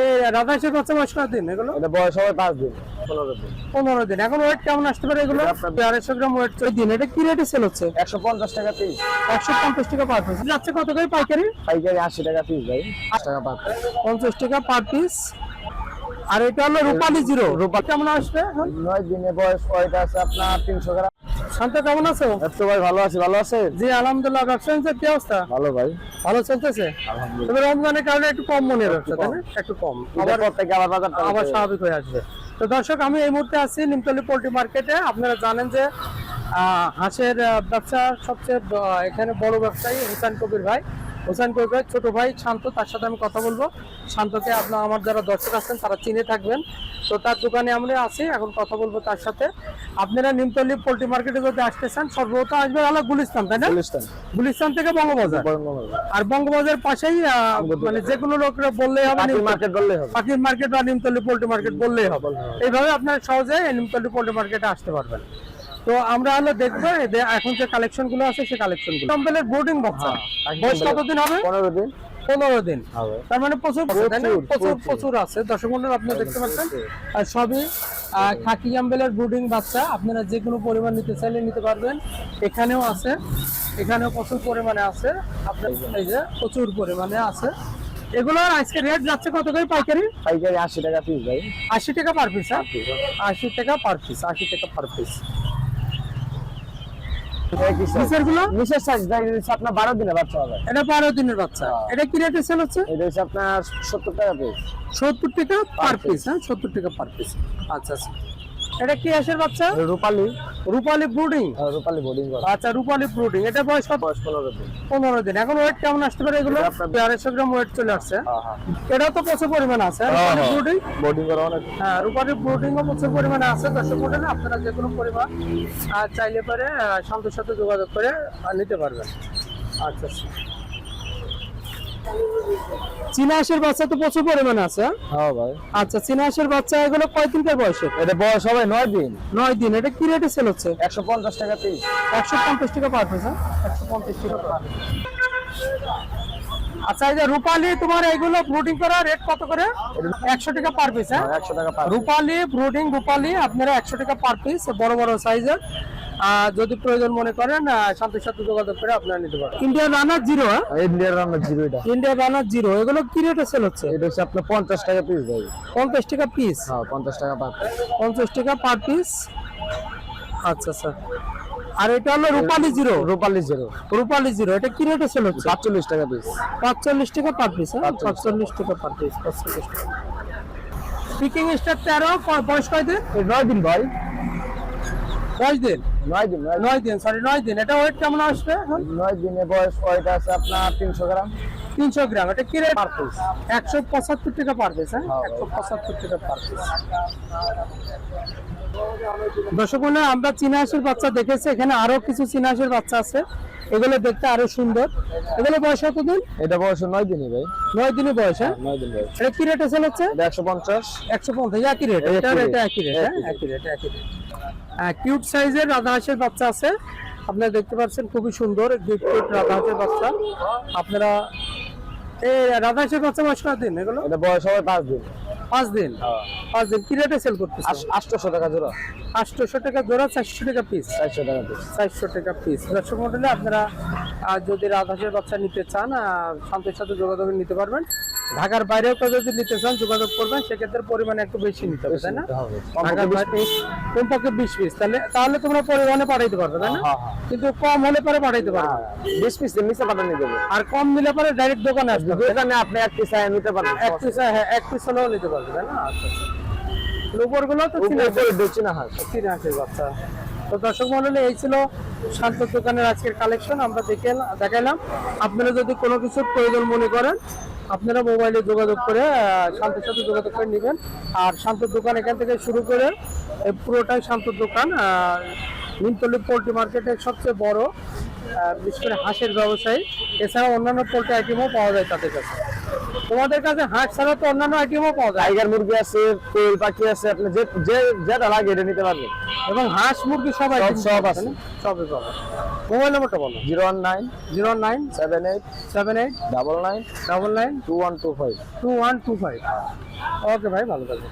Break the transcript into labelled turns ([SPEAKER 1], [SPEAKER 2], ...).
[SPEAKER 1] এই রাধাশের বাচ্চা বয়স দিন এগুলো?
[SPEAKER 2] এটা বয়স হবে পাঁচ দিন। পনেরো দিন।
[SPEAKER 1] পনেরো দিন। এখন ওয়েট কেমন আসতে পারে এগুলো? আড়াইশো গ্রাম ওয়েট দিন এটা কি রেটে সেল হচ্ছে?
[SPEAKER 2] একশো পঞ্চাশ টাকা পিস
[SPEAKER 1] একশো পঞ্চাশ টাকা পার পিস যাচ্ছে কত করে পাইকারি?
[SPEAKER 2] পাইকারি আশি টাকা পিস ভাই। আশি টাকা পাঁচ
[SPEAKER 1] পঞ্চাশ টাকা পার পিস আর এটা হলো রূপালি জিরো। রূপা কেমন আসবে
[SPEAKER 2] নয় দিনে বয়স ওইটা আছে আপনার তিনশো গ্রাম।
[SPEAKER 1] শান্ত কেমন আছো?
[SPEAKER 2] ভাই ভালো আছি ভালো আছে
[SPEAKER 1] জি আলহামদুলিল্লাহ ব্যবসা কি অবস্থা?
[SPEAKER 2] ভালো ভাই।
[SPEAKER 1] ভালো চলতেছে? তবে রমজানের কারণে একটু কম মনে তাই না? একটু কম
[SPEAKER 2] আবার
[SPEAKER 1] আবার
[SPEAKER 2] আবার বাজারটা
[SPEAKER 1] আবার স্বাভাবিক হয়ে আসবে। তো দর্শক আমি এই মুহূর্তে আছি নিমতলি পোল্ট্রি মার্কেটে। আপনারা জানেন যে আহ, হাঁসের ব্যবসা সবচেয়ে এখানে বড় ব্যবসায়ী হুসাইন কবির ভাই। কবির ভাই ছোট ভাই শান্ত তার সাথে আমি কথা বলব। শান্তকে আপনার আমার যারা দর্শক আছেন তারা চিনে থাকবেন। তো তার দোকানে আমরা আছি এখন কথা বলব তার সাথে। আপনারা নিমতলি পোল্ট্রি মার্কেটে যদি আসতে চান সর্বপ্রথম আসবেন হলো গুলিস্তান তাই না?
[SPEAKER 2] গুলিস্তান।
[SPEAKER 1] থেকে বঙ্গবাজার। আর বঙ্গবাজার পাশেই মানে যে কোনো লোকরা বললেই হবে
[SPEAKER 2] মার্কেট বললেই হবে।
[SPEAKER 1] পাখির মার্কেট বা নিমতলি পোল্ট্রি মার্কেট বললেই হবে। এইভাবে আপনারা সহজে নিমতলি পোল্ট্রি মার্কেটে আসতে পারবেন। তো আমরা হলো দেখব এখন যে কালেকশনগুলো আছে সেই কালেকশনগুলো। কম্পেলের বোর্ডিং বাচ্চা
[SPEAKER 2] হ্যাঁ,
[SPEAKER 1] বয়স কতদিন হবে?
[SPEAKER 2] পনেরো দিন।
[SPEAKER 1] পনেরো দিন। তার মানে প্রচুর?
[SPEAKER 2] প্রচুর,
[SPEAKER 1] প্রচুর আছে। দর্শক মন্ডল আপনারা দেখতে পাচ্ছেন? আর সবই খাকি ক্যাম্বেলের ব্রুডিং বাচ্চা। আপনারা যে কোনো পরিমাণ নিতে চাইলে নিতে পারবেন। এখানেও আছে। এখানেও প্রচুর পরিমাণে আছে। আপনার এই যে প্রচুর পরিমাণে আছে। এগুলোর আজকে রেট যাচ্ছে কত করে পাইকারি?
[SPEAKER 2] পাইকারি আশি টাকা পিস ভাই।
[SPEAKER 1] আশি টাকা পার পিস হ্যাঁ? আশি টাকা পার পিস আশি টাকা পার পিস
[SPEAKER 2] আপনার বারো দিনের বাচ্চা হবে।
[SPEAKER 1] এটা বারো দিনের বাচ্চা। এটা কি রেটে সেল হচ্ছে?
[SPEAKER 2] এটা হচ্ছে আপনার সত্তর টাকা পিস
[SPEAKER 1] সত্তর টাকা পার পিস হ্যাঁ সত্তর টাকা পার পিস আচ্ছা আচ্ছা। এটা কি হাঁসের বাচ্চা?
[SPEAKER 2] রূপালি।
[SPEAKER 1] রূপালি ব্রুডিং?
[SPEAKER 2] আহ, রূপালি বোর্ডিং
[SPEAKER 1] আচ্ছা রূপালি ব্রুডিং। এটা বয়স কত?
[SPEAKER 2] বয়স পনেরো দিন।
[SPEAKER 1] পনেরো দিন। এখন ওয়েট কেমন আসতে পারে এগুলো?
[SPEAKER 2] এটা আপনার-
[SPEAKER 1] আড়াইশো গ্রাম ওয়েট চলে আসছে।
[SPEAKER 2] হ্যাঁ হ্যাঁ।
[SPEAKER 1] এটাও তো প্রচুর পরিমাণ আছে। রূপালি ব্রুডিং?
[SPEAKER 2] বোর্ডিং করা অনেক।
[SPEAKER 1] হ্যাঁ রূপালি ব্রুডিংও প্রচুর পরিমাণে আছে। দর্শক মন্ডলী আপনারা যে কোনো পরিমাণ চাইলে পারে শান্তর সাথে যোগাযোগ করে নিতে পারবেন। আচ্ছা। চীনা হাঁসের বাচ্চা তো প্রচুর পরিমাণে আছে হ্যাঁ?
[SPEAKER 2] হ্যাঁ ভাই।
[SPEAKER 1] আচ্ছা বাচ্চা এগুলো কয় দিনকার বয়সের
[SPEAKER 2] এটা বয়স হবে নয় দিন।
[SPEAKER 1] নয় দিন এটা কি রেটে সেল হচ্ছে?
[SPEAKER 2] একশো পঞ্চাশ টাকা পিস
[SPEAKER 1] একশো পঞ্চাশ টাকা পার পিস হ্যাঁ একশো পঞ্চাশ টাকা পার আচ্ছা এই যে রূপালি তোমার এইগুলো ব্রুডিং করা রেট কত করে? একশো টাকা পার পিস হ্যাঁ?
[SPEAKER 2] একশো টাকা
[SPEAKER 1] রূপালি ব্রুডিং রূপালি আপনারা একশো টাকা পার পিস বড় বড় সাইজের যদি প্রয়োজন মনে করেন শান্তির সাথে যোগাযোগ করে আপনারা নিতে পারেন। ইন্ডিয়ান রানার জিরো
[SPEAKER 2] ইন্ডিয়ার রান্না জিরো এটা।
[SPEAKER 1] ইন্ডিয়ান রানার জিরো এগুলো কি রেটে সেল হচ্ছে?
[SPEAKER 2] এটা হচ্ছে আপনার পঞ্চাশ টাকা পিস ভাই।
[SPEAKER 1] পঞ্চাশ টাকা পিস
[SPEAKER 2] হ্যাঁ পঞ্চাশ টাকা পার
[SPEAKER 1] পঞ্চাশ টাকা পার পিস আচ্ছা আচ্ছা। আর এটা হলো Rupali zero
[SPEAKER 2] Rupali zero
[SPEAKER 1] Rupali zero এটা কি রেটে সেল হচ্ছে?
[SPEAKER 2] সাতচল্লিশ টাকা পিস
[SPEAKER 1] পাঁচচল্লিশ টাকা পার পিস হ্যাঁ?
[SPEAKER 2] 45
[SPEAKER 1] পাঁচচল্লিশ টাকা পার পিস পাঁচচল্লিশ টাকা। পিকিং স্টার তেরো বয়স কয় দিন?
[SPEAKER 2] নয় দিন ভাই।
[SPEAKER 1] দশ দিন?
[SPEAKER 2] নয় দিন নয়
[SPEAKER 1] দিন। সরি নয় দিন। এটা ওয়েট কেমন আসবে
[SPEAKER 2] নয় দিনে বয়স ওইটা আছে আপনার তিনশো গ্রাম।
[SPEAKER 1] তিনশো গ্রাম। এটা কি রেট
[SPEAKER 2] পার পিস
[SPEAKER 1] একশো পঁচাত্তর টাকা পার পিস হ্যাঁ?
[SPEAKER 2] হ্যাঁ,
[SPEAKER 1] একশো পঁচাত্তর টাকা পার পিস দর্শক বন্ধু, আমরা চীনা হাঁসের বাচ্চা দেখেছি। এখানে আরও কিছু চীনা হাঁসের বাচ্চা আছে। এগুলো দেখতে আরও সুন্দর। এগুলো বয়স কত দিন
[SPEAKER 2] এটা বয়স নয় দিনই ভাই।
[SPEAKER 1] নয় দিনের বয়স হ্যাঁ?
[SPEAKER 2] নয় দিন বয়স।
[SPEAKER 1] এটা কি রেটে সেল হচ্ছে?
[SPEAKER 2] একশো পঞ্চাশ।
[SPEAKER 1] একশো পঞ্চাশ একই রেট এটা একই রেট হ্যাঁ? একই রেট একই রেট কিউট সাইজের রাধা হাঁসের বাচ্চা আছে। আপনারা দেখতে পাচ্ছেন খুবই সুন্দর কিউট কিউট রাধা হাঁসের বাচ্চা। আপনারা এই রাধা হাঁসের বাচ্চা বয়স কত দিন? এগুলো?
[SPEAKER 2] এটা বয়স হবে পাঁচ দিন।
[SPEAKER 1] পাঁচ দিন? পাঁচ দিন। কি রেটে সেল করতেছে
[SPEAKER 2] আটশোশো টাকা জোড়া।
[SPEAKER 1] আটশোশো টাকা জোড়া চারশো টাকা পিস
[SPEAKER 2] চারশো টাকা পিস
[SPEAKER 1] চারশো টাকা পিস দর্শক মন্ডলে আপনারা যদি রাধাসের বাচ্চা নিতে চান শান্তির সাথে যোগাযোগ নিতে পারবেন। ঢাকার বাইরেও কেউ যদি নিতে চান যোগাযোগ করবেন সেক্ষেত্রে পরিমাণ একটু বেশি নিতে হবে তাই না? ঢাকার বাইরে কমপক্ষে বিশ পিস তাহলে তাহলে তোমরা পরিমাণে পাঠাইতে পারবে তাই না?
[SPEAKER 2] হ্যাঁ, হ্যাঁ।
[SPEAKER 1] কিন্তু কম হলে পরে পাঠাইতে পারবে।
[SPEAKER 2] বিশ পিস নিচে পাঠানো দেবে।
[SPEAKER 1] আর কম নিলে পরে ডাইরেক্ট দোকানে আসবে।
[SPEAKER 2] এখানে আপনি এক পিস নিতে পারবেন।
[SPEAKER 1] এক পিস হ্যাঁ এক পিস হলেও নিতে পারবে তাই না? আচ্ছা তো চিনে
[SPEAKER 2] উপরে দেখছি না হাঁস
[SPEAKER 1] তিন হাঁসের বাচ্চা তো দর্শক মন্ডলী এই ছিল শান্ত দোকানের আজকের কালেকশন আমরা দেখে দেখাইলাম। আপনারা যদি কোনো কিছুর প্রয়োজন মনে করেন আপনারা মোবাইলে যোগাযোগ করে শান্তের সাথে যোগাযোগ করে নেবেন। আর শান্তর দোকান এখান থেকে শুরু করে পুরোটাই শান্তর দোকান। নিমতলি পোল্ট্রি মার্কেটের সবচেয়ে বড় বিশেষ করে হাঁসের ব্যবসায়ী। এছাড়া অন্যান্য পোলট্রি আইটেমও পাওয়া যায় তাদের কাছে। তোমাদের কাছে হাঁস ছাড়া তো অন্যান্য আইটেমও পাওয়া যায়।
[SPEAKER 2] টাইগার মুরগি আছে কোয়েল পাখি আছে আপনি যে যেটা লাগে এটা নিতে পারবেন।
[SPEAKER 1] এবং হাঁস মুরগি সব আইটেম
[SPEAKER 2] সব আছে।
[SPEAKER 1] সবই পাবে মোবাইল নাম্বারটা বলো।
[SPEAKER 2] Zero one nine
[SPEAKER 1] zero one nine
[SPEAKER 2] seven eight
[SPEAKER 1] seven eight
[SPEAKER 2] double nine
[SPEAKER 1] double nine
[SPEAKER 2] two one two five.
[SPEAKER 1] Two one two five. Okay ভাই ভালো থাকবে